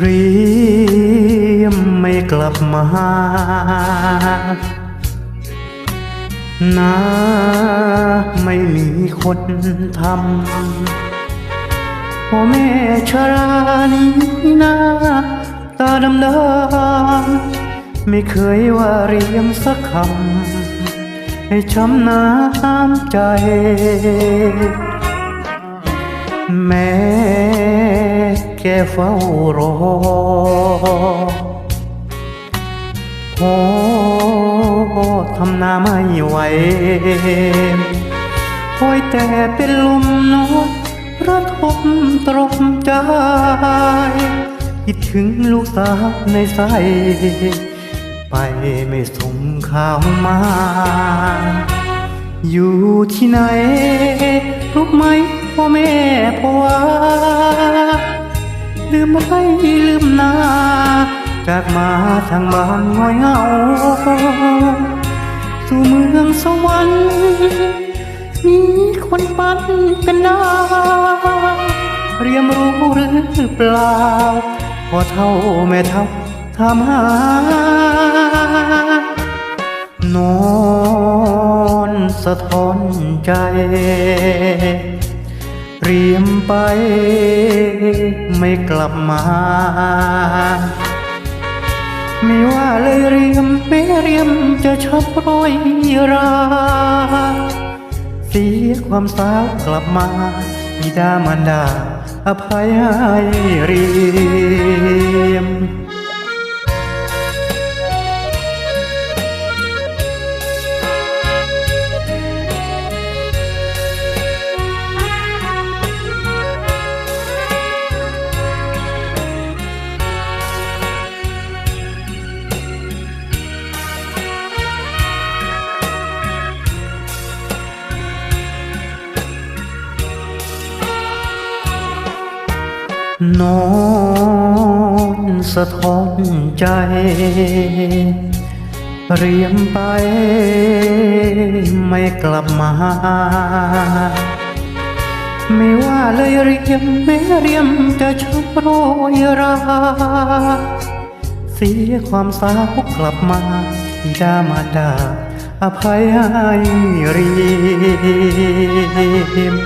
เรียมไม่กลับมา นาไม่มีคนทำพ่อแม่ชรานี้นาตาดำดำไม่เคยว่าเรียมสักคำให้ช้ำน้ำใจ แม้ แกเฝ้ารอพอทำหน้าไม่ไหวคอยแต่เป็นลมนอนระทมตรมใจคิดถึงลูกสาวในใสไปไม่ส่งข่าวมา อยู่ที่ไหนรู้ไหมพ่อแม่พ่อวา ลืมไรลืมนา จากมาทางบ้านงอยเหงา สู่เมืองสวรรค์มีคนปั้นเป็นดาวเรียมรู้หรือเปล่า พอเท่าแม่เท่าทำหานอนสะท้อนใจ เรียมไป ไม่กลับมา ไม่ว่าเลยเรียมไม่เรียมจะชอบรอยรา เสียความสาวกลับมาบิดามารดาอภัยให้เรียม นอนสะท้อนใจ เรียมไปไม่กลับมา ไม่ว่าเลยเรียมไม่เรียมจะชอบโรยรา เสียความสาวกลับมาบิดามาดาอภัยให้เรียม